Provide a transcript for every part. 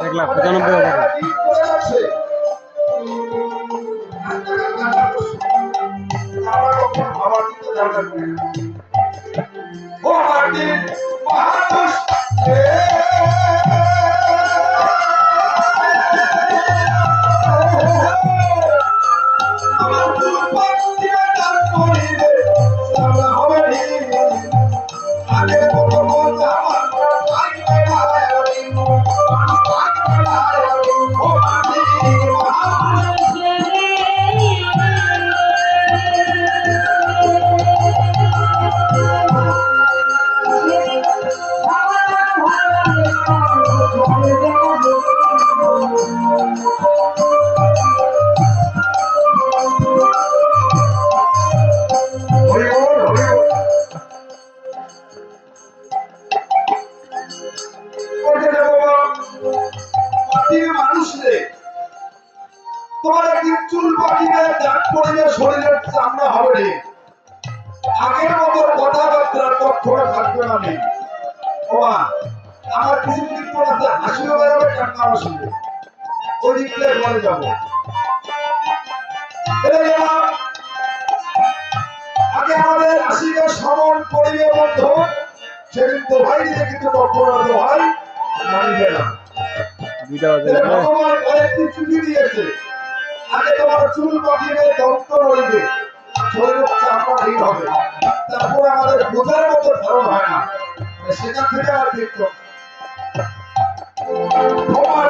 এক লাখ পঁচানব্বই হাজার তোমার একদিন চুল পাকিয়ে দাঁত পড়ে শরীরের চামড়া হবে রে? আগের মতো কথাবার্তা কখনো থাকবে না নেই ওমা আমার কিছু দিন পর আছে হাসিও বেরোবে কান্না আসবে ওই দিকটা ঘরে যাব। আগে আমাদের আশিকে সমন করিবে বন্ধ। সেদিন তো ভাই দিতে কিন্তু তো ভাই মানিবে না। ভগবান কয়েকটি চিঠি দিয়েছে। আগে তোমার চুল পাঠিয়ে দত্ত রইবে। শরীরের চামড়া ঠিক হবে। তারপর আমাদের বোঝার মতো ধরন হয় না। সেখান থেকে আর দেখতো তোমাকে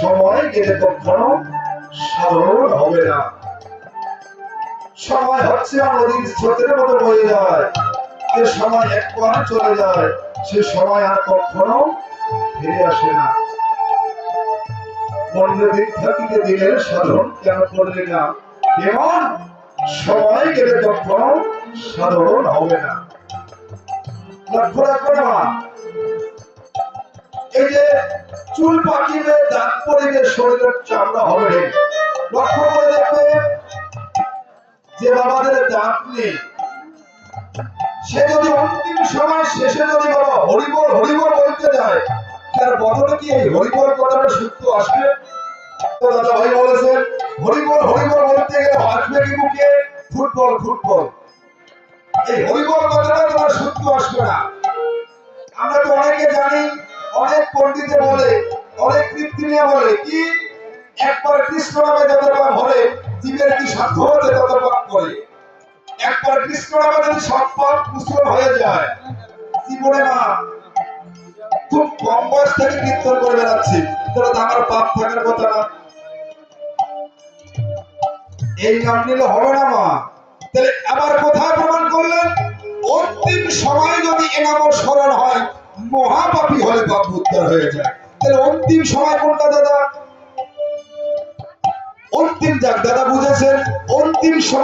সময় গেলে কখনো সাধন হবে না। সময় হচ্ছে নদীর স্রোতের মতো বয়ে যায়। যে সময় একবার চলে যায়, সে সময় আর কখনো ফিরে আসে না। মন্ত্রে দিন থাকিতে দিনের সাধন কেন করলি না? কেমন সময় গেলে কখনো সাধন হবে না। লক্ষ্য রাখো না। এই যে চুল পাকিবে দাঁত পড়িবে শরীরের চামড়া হবে লক্ষ্য করে দেখবে যে বাবাদের দাঁত নেই। সে যদি অন্তিম সময় শেষে যদি বাবা হরিবল হরিবল বলতে যায়, তার বদলে কি এই হরিবল কথাটা সত্য আসবে? তো দাদা ভাই বলেছেন হরিবল হরিবল বলতে গেলে আসবে কি মুখে? Football football. এই হরিবল কথাটা তোমার সত্য আসবে না। আমরা তো অনেকে জানি, অনেক পণ্ডিতে বলে, অনেক কৃত্রিমে বলে কি, একবার কৃষ্ণ নামে যতবার বলে, জীবের কি সাধ্য হতে ততবার করে। একবার কৃষ্ণ নামে যদি সব পাপ কুশল হয়ে যায়, জীবনে না, খুব কম বয়স থেকে কীর্তন করে বেড়াচ্ছি। তাহলে আমার পাপ থাকার কথা না। এই নাম নিলে হবে না মা। তাহলে আবার কোথায় প্রমাণ করলেন? অন্তিম সময় যদি এনামর নাম স্মরণ হয়, মহাপাপী হলে পাপ উদ্ধার হয়ে যায়। তাহলে অন্তিম সময় কোনটা দাদা? অন্তিম যাক, দাদা বুঝেছেন? অন্তিম সময়